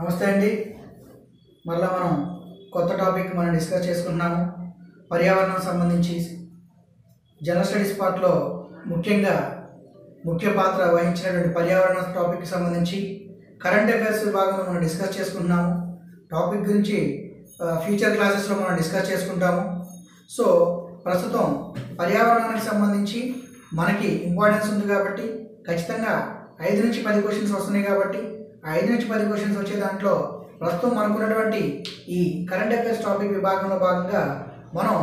నమస్తే అండి. మరలా మనం కొత్త టాపిక్ మనం డిస్కస్ చేసుకుంటున్నాము. పర్యావరణం సంబంధించి జనరల్ స్టడీస్ పార్ట్లో ముఖ్యంగా ముఖ్య పాత్ర వహించినటువంటి పర్యావరణ టాపిక్కి సంబంధించి కరెంట్ అఫైర్స్ విభాగంలో మనం డిస్కస్ చేసుకుంటున్నాము. టాపిక్ గురించి ఫ్యూచర్ క్లాసెస్లో మనం డిస్కస్ చేసుకుంటాము. సో ప్రస్తుతం పర్యావరణానికి సంబంధించి మనకి ఇంపార్టెన్స్ ఉంది కాబట్టి ఖచ్చితంగా ఐదు నుంచి పది క్వశ్చన్స్ వస్తున్నాయి కాబట్టి ఐదు నుంచి పది క్వశ్చన్స్ వచ్చే దాంట్లో ప్రస్తుతం మనకున్నటువంటి ఈ కరెంట్ అఫైర్స్ టాపిక్ విభాగంలో భాగంగా మనం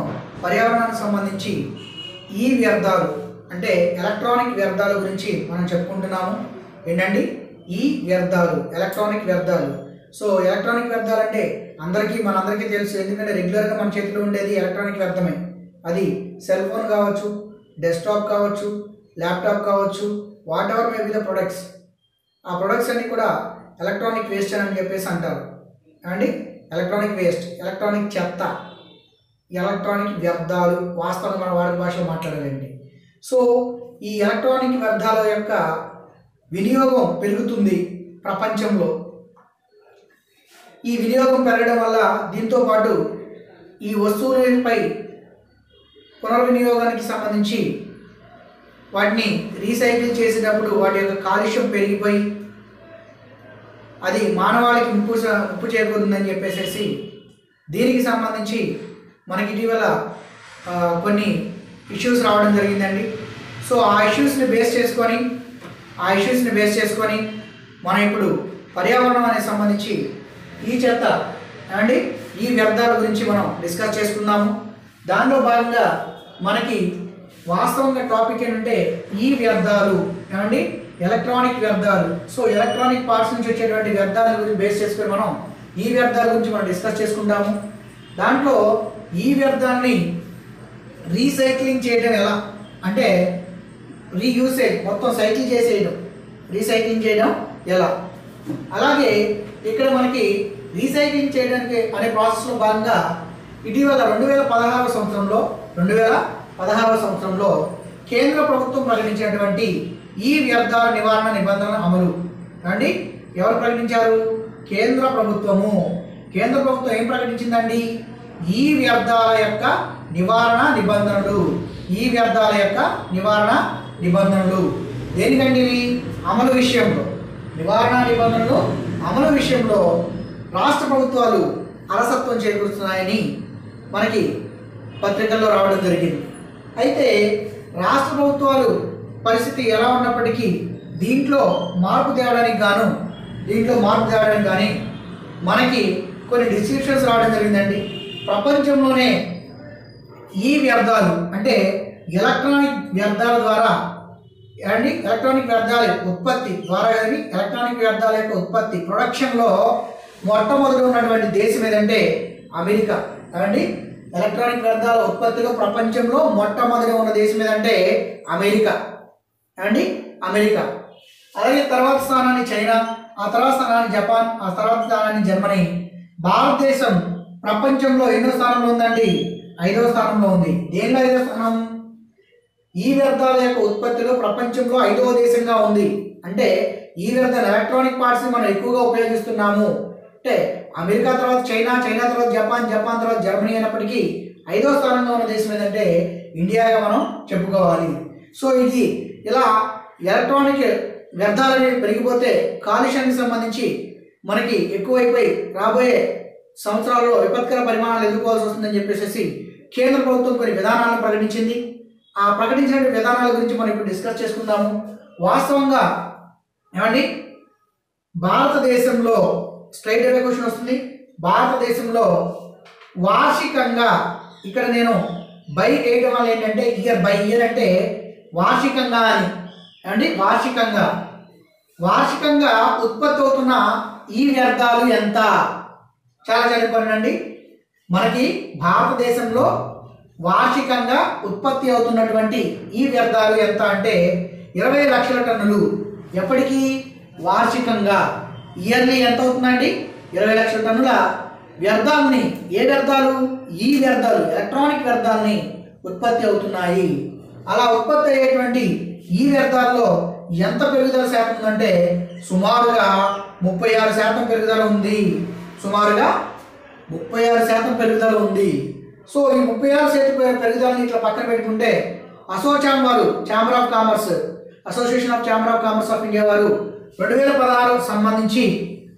పర్యావరణానికి సంబంధించి ఈ వ్యర్థాలు అంటే ఎలక్ట్రానిక్ వ్యర్థాల గురించి మనం చెప్పుకుంటున్నాము. ఏంటండి? ఈ వ్యర్థాలు ఎలక్ట్రానిక్ వ్యర్థాలు. సో ఎలక్ట్రానిక్ వ్యర్థాలు అంటే అందరికీ మనందరికీ తెలుసు. ఎందుకంటే రెగ్యులర్గా మన చేతిలో ఉండేది ఎలక్ట్రానిక్ వ్యర్థమే. అది సెల్ ఫోన్ కావచ్చు డెస్క్టాప్ కావచ్చు ల్యాప్టాప్ కావచ్చు whatever may be the products ఆ ప్రొడక్ట్స్ అన్ని కూడా ఎలక్ట్రానిక్ వేస్ట్ అని చెప్పేసి అంటారు. అండి ఎలక్ట్రానిక్ వేస్ట్ ఎలక్ట్రానిక్ చెత్త ఎలక్ట్రానిక్ వ్యర్థాలు వాస్తవంగా మన వాడుక భాషలో మాట్లాడాలండి. సో ఈ ఎలక్ట్రానిక్ వ్యర్థాల యొక్క వినియోగం పెరుగుతుంది ప్రపంచంలో. ఈ వినియోగం పెరగడం వల్ల దీంతో పాటు ఈ వస్తువులపై పునర్వినియోగానికి సంబంధించి వాటిని రీసైకిల్ చేసేటప్పుడు వాటి యొక్క కాలుష్యం పెరిగిపోయి అది మానవాళికి ముప్పు స- ముప్పు చేకూరుతుందని చెప్పేసి దీనికి సంబంధించి మనకి ఇటీవల కొన్ని ఇష్యూస్ రావడం జరిగిందండి. సో ఆ ఇష్యూస్ని బేస్ చేసుకొని ఆ ఇష్యూస్ని బేస్ చేసుకొని మనం ఇప్పుడు పర్యావరణం అనేది సంబంధించి ఈ చెత్త అండి ఈ వ్యర్థాల గురించి మనం డిస్కస్ చేసుకుందాము. దానిలో భాగంగా మనకి వాస్తవంగా టాపిక్ ఏంటంటే ఈ వ్యర్థాలు ఏమండి? ఎలక్ట్రానిక్ వ్యర్థాలు. సో ఎలక్ట్రానిక్ పార్ట్స్ నుంచి వచ్చేటువంటి వ్యర్థాల గురించి బేస్ చేసుకొని మనం ఈ వ్యర్థాల గురించి మనం డిస్కస్ చేసుకుంటాము. దాంట్లో ఈ వ్యర్థాన్ని రీసైక్లింగ్ చేయడం ఎలా? అంటే రీయూసేజ్ మొత్తం సైకిల్ చేసేయడం. రీసైక్లింగ్ చేయడం ఎలా? అలాగే ఇక్కడ మనకి రీసైక్లింగ్ చేయడానికి అనే ప్రాసెస్లో భాగంగా ఇటీవల రెండు వేల పదహారవ సంవత్సరంలో రెండు వేల పదహారవ సంవత్సరంలో కేంద్ర ప్రభుత్వం ప్రకటించినటువంటి ఈ వ్యర్థాల నివారణ నిబంధనల అమలు. అండి ఎవరు ప్రకటించారు? కేంద్ర ప్రభుత్వము. కేంద్ర ప్రభుత్వం ఏం ప్రకటించిందండి? ఈ వ్యర్థాల యొక్క నివారణ నిబంధనలు. ఈ వ్యర్థాల యొక్క నివారణ నిబంధనలు. దేనికండి అమలు విషయంలో. నివారణ నిబంధనలు అమలు విషయంలో రాష్ట్ర ప్రభుత్వాలు అలసత్వం చేకూరుస్తున్నాయని మనకి పత్రికల్లో రావడం జరిగింది. అయితే రాష్ట్ర ప్రభుత్వాలు పరిస్థితి ఎలా ఉన్నప్పటికీ దీంట్లో మార్పు తేవడానికి గాను దీంట్లో మార్పు తేవడానికి కానీ మనకి కొన్ని డిస్క్రిప్షన్స్ రావడం జరిగిందండి. ప్రపంచంలోనే ఈ వ్యర్థాలు అంటే ఎలక్ట్రానిక్ వ్యర్థాల ద్వారా అండి ఎలక్ట్రానిక్ వ్యర్థాల ఉత్పత్తి ద్వారా కానీ ఎలక్ట్రానిక్ వ్యర్థాల యొక్క ఉత్పత్తి. ప్రొడక్షన్లో మొట్టమొదటి ఉన్నటువంటి దేశం ఏదంటే అమెరికా. అండి ఎలక్ట్రానిక్ వ్యర్థాల ఉత్పత్తిలో ప్రపంచంలో మొట్టమొదటి ఉన్న దేశం ఏదంటే అమెరికా. అండి అమెరికా. అలాగే తర్వాత స్థానాన్ని చైనా ఆ తర్వాత స్థానాన్ని జపాన్ ఆ తర్వాత స్థానాన్ని జర్మనీ. భారతదేశం ప్రపంచంలో ఎన్నో స్థానంలో ఉందండి? ఐదవ స్థానంలో ఉంది. దేనిలో ఐదవ స్థానం? ఈ వ్యర్థాల యొక్క ఉత్పత్తిలో ప్రపంచంలో ఐదవ దేశంగా ఉంది. అంటే ఈ వ్యర్థాలు ఎలక్ట్రానిక్ పార్ట్స్ మనం ఎక్కువగా ఉపయోగిస్తున్నాము. అంటే అమెరికా తర్వాత చైనా చైనా తర్వాత జపాన్ జపాన్ తర్వాత జర్మనీ అయినప్పటికీ ఐదో స్థానంలో ఉన్న దేశం ఏంటంటే ఇండియాగా మనం చెప్పుకోవాలి. సో ఇది ఇలా ఎలక్ట్రానిక్ వ్యర్థాలు అనేవి పెరిగిపోతే కాలుష్యానికి సంబంధించి మనకి ఎక్కువైపోయి రాబోయే సంవత్సరాల్లో విపత్కర పరిమాణాలు ఎదుర్కోవాల్సి వస్తుందని చెప్పేసి కేంద్ర ప్రభుత్వం కొన్ని విధానాలను ప్రకటించింది. ఆ ప్రకటించిన విధానాల గురించి మనం ఇప్పుడు డిస్కస్ చేసుకుందాము. వాస్తవంగా ఏమండి? భారతదేశంలో స్ట్రైట్ అవే క్వశ్చన్ వస్తుంది. భారతదేశంలో వార్షికంగా ఇక్కడ నేను బై వేయడం వల్ల ఏంటంటే ఇయర్ బై ఇయర్ అంటే వార్షికంగా అని. అండి వార్షికంగా. వార్షికంగా ఉత్పత్తి అవుతున్న ఈ వ్యర్థాలు ఎంత? చాలా చాలా మనకి భారతదేశంలో వార్షికంగా ఉత్పత్తి అవుతున్నటువంటి ఈ వ్యర్థాలు ఎంత అంటే ఇరవై లక్షల టన్నులు. ఎప్పటికీ? వార్షికంగా. ఇయర్లీ ఎంత అవుతుందండి? ఇరవై లక్షల టన్నుల వ్యర్థాలని ఏ వ్యర్థాలు? ఈ వ్యర్థాలు ఎలక్ట్రానిక్ వ్యర్థాలని ఉత్పత్తి అవుతున్నాయి. అలా ఉత్పత్తి అయ్యేటువంటి ఈ వ్యర్థాల్లో ఎంత పెరుగుదల శాతం ఉందంటే సుమారుగా ముప్పై ఆరు శాతం పెరుగుదల ఉంది. సుమారుగా ముప్పై ఆరు శాతం పెరుగుదల ఉంది. సో ఈ ముప్పై ఆరు శాతం పెరుగుదలని ఇట్లా పక్కన పెట్టుకుంటే అసోచామ్ వారు chamber of commerce association of chamber of commerce of India వారు రెండు వేల పదహారుకు సంబంధించి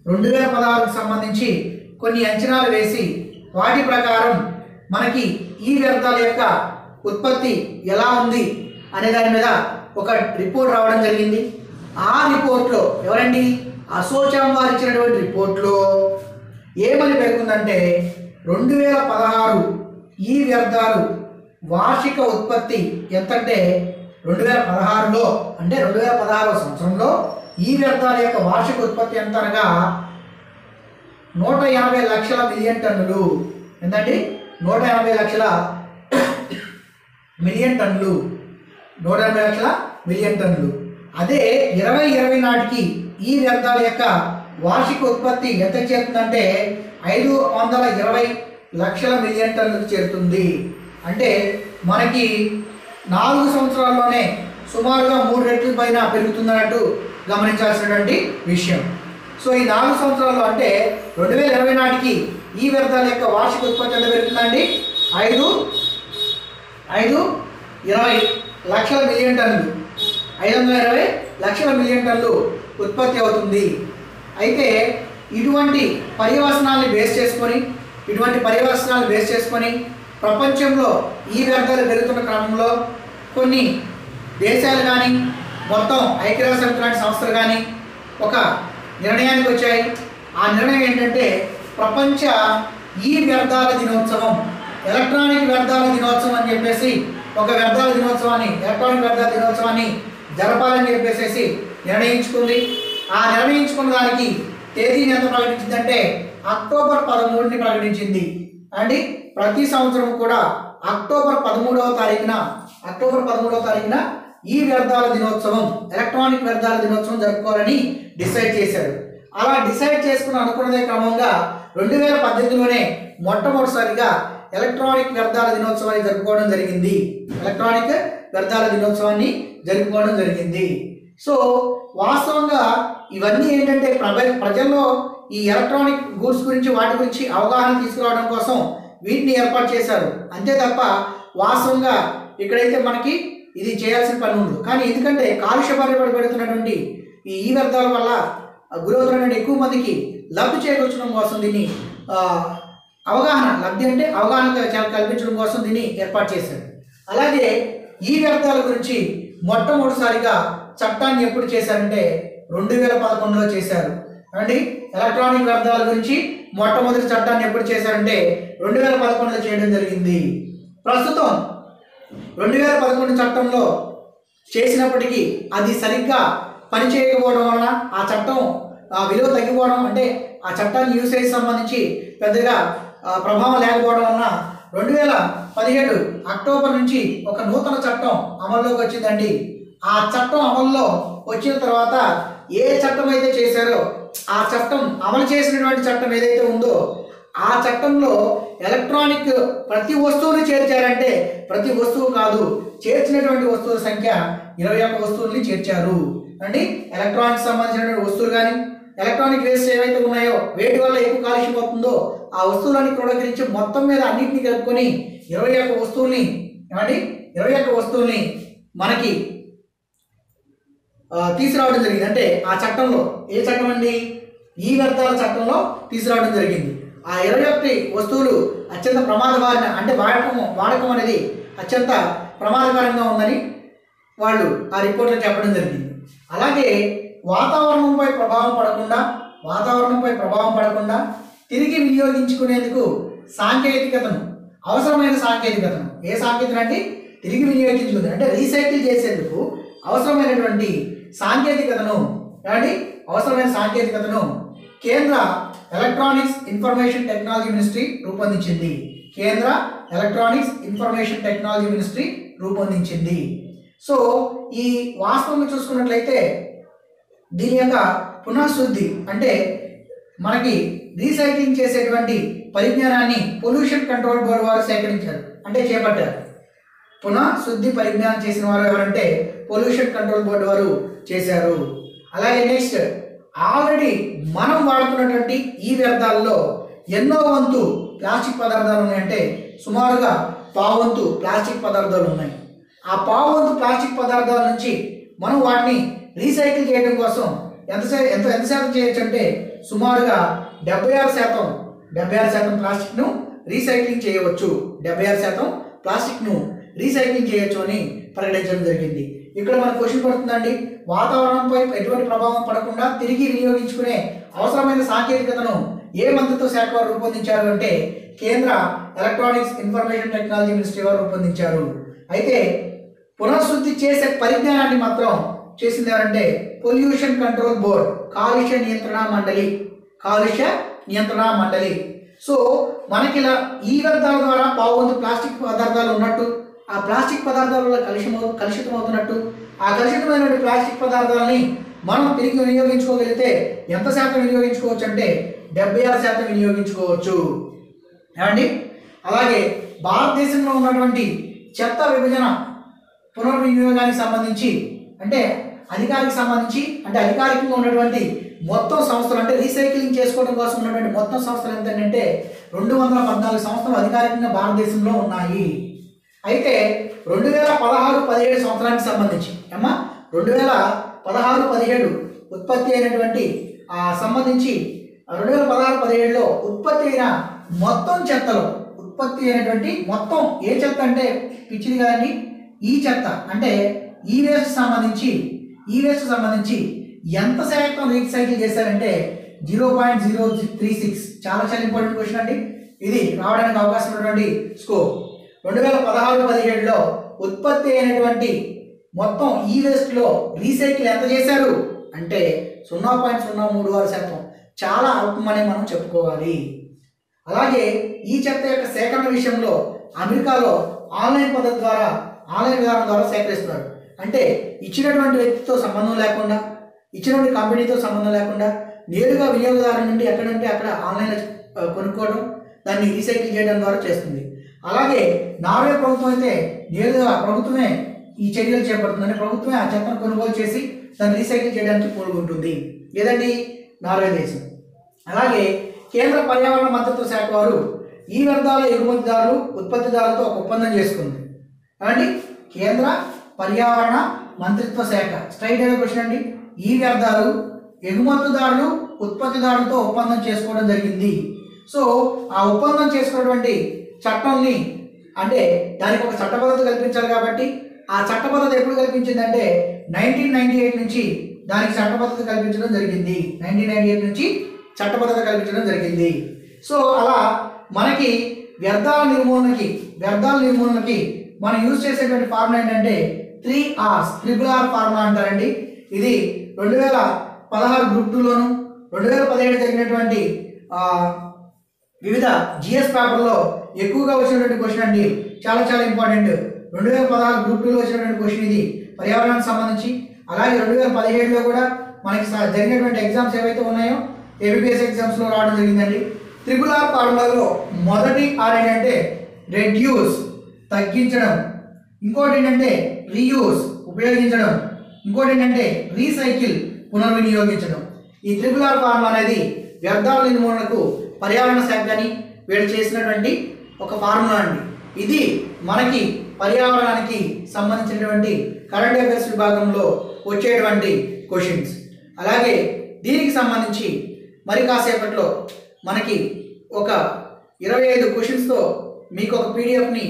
రెండు వేల పదహారుకు సంబంధించి కొన్ని అంచనాలు వేసి వాటి ప్రకారం మనకి ఈ వ్యర్థాల యొక్క ఉత్పత్తి ఎలా ఉంది అనే దాని మీద ఒక రిపోర్ట్ రావడం జరిగింది. ఆ రిపోర్ట్లో ఎవరండి? అసోచాం వారు ఇచ్చినటువంటి రిపోర్ట్లో ఏమని పేర్కొందంటే రెండు వేల పదహారు ఈ వ్యర్థాలు వార్షిక ఉత్పత్తి ఎంతంటే రెండు వేల పదహారులో అంటే రెండు వేల పదహారవ సంవత్సరంలో ఈ వ్యర్థాల యొక్క వార్షిక ఉత్పత్తి ఎంత అనగా నూట యాభై లక్షల మిలియన్ టన్నులు. ఎంతండి? నూట యాభై లక్షల మిలియన్ టన్నులు. నూట యాభై లక్షల మిలియన్ టన్నులు. అదే ఇరవై ఇరవై నాటికి ఈ వ్యర్థాల యొక్క వార్షిక ఉత్పత్తి ఎంత చేరుతుందంటే ఐదు వందల ఇరవై లక్షల మిలియన్ టన్నులకు చేరుతుంది. అంటే మనకి నాలుగు సంవత్సరాల్లోనే సుమారుగా మూడు రెట్ల పైన పెరుగుతుందన్నట్టు గమనించాల్సినటువంటి విషయం. సో ఈ నాలుగు సంవత్సరాలు అంటే రెండు వేల ఇరవై నాటికి ఈ వ్యర్థాల యొక్క వార్షిక ఉత్పత్తి ఎంత పెరుగుతుందండి? ఐదు ఐదు ఇరవై లక్షల మిలియన్ టన్నులు. ఐదు వందల ఇరవై లక్షల మిలియన్ టన్నులు ఉత్పత్తి అవుతుంది. అయితే ఇటువంటి పర్యవసనాల్ని బేస్ చేసుకొని ఇటువంటి పర్యవసనాలు బేస్ చేసుకొని ప్రపంచంలో ఈ వ్యర్థాలు పెరుగుతున్న క్రమంలో కొన్ని దేశాలు కానీ మొత్తం ఐక్యరాజ్య సమితి లాంటి సంస్థలు కానీ ఒక నిర్ణయానికి వచ్చాయి. ఆ నిర్ణయం ఏంటంటే ప్రపంచ ఈ వ్యర్థాల దినోత్సవం ఎలక్ట్రానిక్ వ్యర్థాల దినోత్సవం అని చెప్పేసి ఒక వ్యర్థాల దినోత్సవాన్ని ఎలక్ట్రానిక్ వ్యర్థాల దినోత్సవాన్ని జరపాలని చెప్పేసి నిర్ణయించుకుంది. ఆ నిర్ణయించుకున్న దానికి తేదీని ఎంత ప్రకటించిందంటే అక్టోబర్ పదమూడుని ప్రకటించింది. అండి ప్రతి సంవత్సరం కూడా అక్టోబర్ పదమూడవ తారీఖున అక్టోబర్ పదమూడవ తారీఖున ఈ వ్యర్థాల దినోత్సవం ఎలక్ట్రానిక్ వ్యర్థాల దినోత్సవం జరుపుకోవాలని డిసైడ్ చేశారు. అలా డిసైడ్ చేసుకుని అనుకున్నదే క్రమంగా రెండు వేల పద్దెనిమిదిలోనే మొట్టమొదటిసారిగా ఎలక్ట్రానిక్ వ్యర్థాల దినోత్సవాన్ని జరుపుకోవడం జరిగింది. ఎలక్ట్రానిక్ వ్యర్థాల దినోత్సవాన్ని జరుపుకోవడం జరిగింది. సో వాస్తవంగా ఇవన్నీ ఏంటంటే ప్రజ ప్రజల్లో ఈ ఎలక్ట్రానిక్ గూడ్స్ గురించి వాటి గురించి అవగాహన తీసుకురావడం కోసం వీటిని ఏర్పాటు చేశారు. అంతే తప్ప వాస్తవంగా ఇక్కడైతే మనకి ఇది చేయాల్సిన పని ఉంది కానీ ఎందుకంటే కాలుష్య బారిన పెడుతున్నటువంటి ఈ ఈ వ్యర్థాల వల్ల గురవుతున్నటువంటి ఎక్కువ మందికి లబ్ధి చేకూర్చడం కోసం దీన్ని అవగాహన లబ్ధి అంటే అవగాహన కల్పించడం కోసం దీన్ని ఏర్పాటు చేశారు. అలాగే ఈ వ్యర్థాల గురించి మొట్టమొదటిసారిగా చట్టాన్ని ఎప్పుడు చేశారంటే రెండు వేల పదకొండులో చేశారు. అండి ఎలక్ట్రానిక్ వ్యర్థాల గురించి మొట్టమొదటి చట్టాన్ని ఎప్పుడు చేశారంటే రెండు వేల పదకొండులో చేయడం జరిగింది. ప్రస్తుతం రెండు వేల పదకొండు చట్టంలో చేసినప్పటికీ అది సరిగ్గా పని చేయకపోవడం వలన ఆ చట్టం ఆ విలువ తగ్గిపోవడం అంటే ఆ చట్టాన్ని యూసేజ్ సంబంధించి పెద్దగా ప్రభావం లేకపోవడం వలన రెండు వేల పదిహేడు అక్టోబర్ నుంచి ఒక నూతన చట్టం అమల్లోకి వచ్చిందండి. ఆ చట్టం అమల్లో వచ్చిన తర్వాత ఏ చట్టం అయితే చేశారో ఆ చట్టం అమలు చేసినటువంటి చట్టం ఏదైతే ఉందో ఆ చట్టంలో ఎలక్ట్రానిక్ ప్రతి వస్తువుని చేర్చారంటే ప్రతి వస్తువు కాదు చేర్చినటువంటి వస్తువుల సంఖ్య ఇరవై ఒక్క వస్తువుల్ని చేర్చారు. అండి ఎలక్ట్రానిక్ సంబంధించినటువంటి వస్తువులు కానీ ఎలక్ట్రానిక్ వేస్ట్ ఏవైతే ఉన్నాయో వేటి వల్ల ఎక్కువ కాలుష్యం అవుతుందో ఆ వస్తువులని క్రోడీకరించి మొత్తం మీద అన్నింటినీ కలుపుకొని ఇరవై ఒక్క వస్తువుల్ని ఏమండి? ఇరవై ఒక్క వస్తువుల్ని మనకి తీసుకురావడం జరిగింది. అంటే ఆ చట్టంలో ఏ చట్టం అండి? ఈ వ్యర్థాల చట్టంలో తీసుకురావడం జరిగింది. ఆ ఇరవై ఒకటి వస్తువులు అత్యంత ప్రమాదకరమైన అంటే వాడకం వాడకం అనేది అత్యంత ప్రమాదకరంగా ఉందని వాళ్ళు ఆ రిపోర్ట్లో చెప్పడం జరిగింది. అలాగే వాతావరణంపై ప్రభావం పడకుండా వాతావరణంపై ప్రభావం పడకుండా తిరిగి వినియోగించుకునేందుకు సాంకేతికతను అవసరమైన సాంకేతికతను ఏ సాంకేతికత అంటే తిరిగి వినియోగించుకుంది అంటే రీసైకిల్ చేసేందుకు అవసరమైనటువంటి సాంకేతికతను ఏమండి? అవసరమైన సాంకేతికతను కేంద్ర ఎలక్ట్రానిక్స్ ఇన్ఫర్మేషన్ టెక్నాలజీ మినిస్ట్రీ రూపొందించింది. కేంద్ర ఎలక్ట్రానిక్స్ ఇన్ఫర్మేషన్ టెక్నాలజీ మినిస్ట్రీ రూపొందించింది. సో ఈ వాస్తవం చూసుకున్నట్లయితే దీని యొక్క పునఃశుద్ధి అంటే మనకి రీసైక్లింగ్ చేసేటువంటి పరిజ్ఞానాన్ని పొల్యూషన్ కంట్రోల్ బోర్డు వారు సేకరించారు అంటే చేపట్టారు. పునఃశుద్ధి పరిజ్ఞానం చేసిన వారు ఎవరంటే పొల్యూషన్ కంట్రోల్ బోర్డు వారు చేశారు. అలాగే నెక్స్ట్ ఆల్రెడీ మనం వాడుతున్నటువంటి ఈ వ్యర్థాల్లో ఎన్నో వంతు ప్లాస్టిక్ పదార్థాలు ఉన్నాయంటే సుమారుగా పావంతు ప్లాస్టిక్ పదార్థాలు ఉన్నాయి. ఆ పావంతు ప్లాస్టిక్ పదార్థాల నుంచి మనం వాటిని రీసైకిల్ చేయడం కోసం ఎంతసే ఎంత ఎంత శాతం చేయొచ్చు అంటే సుమారుగా డెబ్బై ఆరు శాతం డెబ్బై ఆరు శాతం ప్లాస్టిక్ను రీసైక్లింగ్ చేయవచ్చు. డెబ్బై ఆరు శాతం ప్లాస్టిక్ను రీసైక్లింగ్ చేయొచ్చు అని ప్రకటించడం జరిగింది. ఇక్కడ మన క్వశ్చన్ పడుతుందండి. వాతావరణంపై ఎటువంటి ప్రభావం పడకుండా తిరిగి వినియోగించుకునే అవసరమైన సాంకేతికతను ఏ మంత్రిత్వ శాఖ వారు రూపొందించారు అంటే కేంద్ర ఎలక్ట్రానిక్స్ ఇన్ఫర్మేషన్ టెక్నాలజీ మినిస్ట్రీ వారు రూపొందించారు. అయితే పునఃశుద్ధి చేసే పరిజ్ఞానాన్ని మాత్రం చేసింది ఎవరంటే పొల్యూషన్ కంట్రోల్ బోర్డ్ కాలుష్య నియంత్రణ మండలి కాలుష్య నియంత్రణ మండలి. సో మనకి ఇలా ఈ వ్యర్థాల ద్వారా పావువంతు ప్లాస్టిక్ పదార్థాలు ఉన్నట్టు ఆ ప్లాస్టిక్ పదార్థాల వల్ల కలుషితం కలుషితం అవుతున్నట్టు ఆ కలుషితమైనటువంటి ప్లాస్టిక్ పదార్థాలని మనం తిరిగి వినియోగించుకోగలిగితే ఎంత శాతం వినియోగించుకోవచ్చు అంటే డెబ్బై ఆరు శాతం వినియోగించుకోవచ్చు. ఏమండి? అలాగే భారతదేశంలో ఉన్నటువంటి చెత్త విభజన పునర్వినియోగానికి సంబంధించి అంటే అధికారికి సంబంధించి అంటే అధికారికంగా ఉన్నటువంటి మొత్తం సంస్థలు అంటే రీసైక్లింగ్ చేసుకోవడం కోసం ఉన్నటువంటి మొత్తం సంస్థలు ఏంటంటే రెండు వందల పద్నాలుగు సంస్థలు అధికారికంగా భారతదేశంలో ఉన్నాయి. అయితే రెండు వేల పదహారు పదిహేడు సంవత్సరానికి సంబంధించి అమ్మా రెండు వేల పదహారు పదిహేడు ఉత్పత్తి అయినటువంటి సంబంధించి రెండు వేల పదహారు పదిహేడులో ఉత్పత్తి అయిన మొత్తం చెత్తలో ఉత్పత్తి అయినటువంటి మొత్తం ఏ చెత్త అంటే పిచ్చిది కానీ ఈ చెత్త. అంటే ఈ వేస్ట్ సంబంధించి ఈ వేస్ట్ సంబంధించి ఎంత శాతం రీసైకిల్ చేశారంటే zero point zero three six. చాలా చాలా ఇంపార్టెంట్ క్వశ్చన్ అండి. ఇది రావడానికి అవకాశం ఉన్నటువంటి స్కోప్. రెండు వేల పదహారు పదిహేడులో ఉత్పత్తి అయినటువంటి మొత్తం ఈ వేస్ట్లో రీసైకిల్ ఎంత చేశారు? అంటే సున్నా పాయింట్ సున్నా మూడు ఆరు శాతం. చాలా అల్పమని మనం చెప్పుకోవాలి. అలాగే ఈ చెత్త యొక్క సేకరణ విషయంలో అమెరికాలో ఆన్లైన్ పద్ధతి ద్వారా ఆన్లైన్ విధానం ద్వారా సేకరిస్తున్నారు. అంటే ఇచ్చినటువంటి వ్యక్తితో సంబంధం లేకుండా ఇచ్చినటువంటి కంపెనీతో సంబంధం లేకుండా నేరుగా వినియోగదారు నుండి ఎక్కడంటే అక్కడ ఆన్లైన్లో కొనుక్కోవడం దాన్ని రీసైకిల్ చేయడం ద్వారా చేస్తుంది. అలాగే నార్వే ప్రభుత్వం అయితే నేరుగా ప్రభుత్వమే ఈ చర్యలు చేపడుతుందని ప్రభుత్వమే ఆ చెత్తను కొనుగోలు చేసి దాన్ని రీసైకిల్ చేయడానికి పూనుకుంటుంది ఏదండి? నార్వే దేశం. అలాగే కేంద్ర పర్యావరణ మంత్రిత్వ శాఖ వారు ఈ వ్యర్థాల ఎగుమతిదారులు ఉత్పత్తిదారులతో ఒక ఒప్పందం చేసుకుంది. అండి కేంద్ర పర్యావరణ మంత్రిత్వ శాఖ. స్ట్రైట్ అయిన క్వశ్చన్ అండి. ఈ వ్యర్థాలు ఎగుమతిదారులు ఉత్పత్తిదారులతో ఒప్పందం చేసుకోవడం జరిగింది. సో ఆ ఒప్పందం చేసుకున్నటువంటి చట్టంని అంటే దానికి ఒక చట్టబద్ధత కల్పించాలి కాబట్టి ఆ చట్టబద్ధత ఎప్పుడు కల్పించిందంటే నైన్టీన్ నైన్టీ ఎయిట్ నుంచి దానికి చట్టబద్ధత కల్పించడం జరిగింది. నైన్టీన్ నైన్టీ ఎయిట్ నుంచి చట్టబద్ధత కల్పించడం జరిగింది. సో అలా మనకి వ్యర్థాల నిర్మూలనకి వ్యర్థాల నిర్మూలనకి మనం యూజ్ చేసేటువంటి ఫార్ములా ఏంటంటే three Rs triple R formula అంటారండి. ఇది రెండు వేల పదహారు గ్రూప్ టూలోను రెండు వేల పదిహేడు జరిగినటువంటి వివిధ జిఎస్ పేపర్లో ఎక్కువగా వచ్చినటువంటి క్వశ్చన్ అండి. చాలా చాలా ఇంపార్టెంట్ రెండు వేల పదహారు గ్రూప్ టూలో వచ్చినటువంటి క్వశ్చన్ ఇది. పర్యావరణానికి సంబంధించి. అలాగే రెండు వేల పదిహేడులో కూడా మనకి జరిగినటువంటి ఎగ్జామ్స్ ఏవైతే ఉన్నాయో ఏబిపిఎస్ ఎగ్జామ్స్లో రావడం జరిగిందండి. త్రిపుల్ ఆర్ ఫార్ములాలో మొదటి ఆర్ ఏంటంటే రెడ్యూస్ తగ్గించడం. ఇంకోటి ఏంటంటే రీయూస్ ఉపయోగించడం. ఇంకోటి ఏంటంటే రీసైకిల్ పునర్వినియోగించడం. ఈ త్రిపుల్ ఆర్ ఫార్ములా అనేది వ్యర్థాల నిర్మూలనకు పర్యావరణ శాఖ కానీ వీళ్ళు చేసినటువంటి ఒక ఫార్ములా అండి. ఇది మనకి పర్యావరణానికి సంబంధించినటువంటి కరెంట్ అఫైర్స్ విభాగంలో వచ్చేటువంటి క్వశ్చన్స్ అలాగే దీనికి సంబంధించి మరి కాసేపట్లో మనకి ఒక ఇరవై ఐదు క్వశ్చన్స్తో మీకు ఒక పీడిఎఫ్ని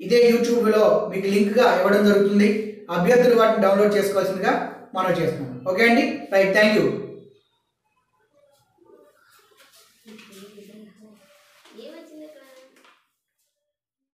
ఇదే యూట్యూబ్లో మీకు లింక్గా ఇవ్వడం జరుగుతుంది. అభ్యర్థులు వాటిని డౌన్లోడ్ చేసుకోవాల్సిందిగా మనం చేస్తున్నాం ఓకే అండి? Right thank you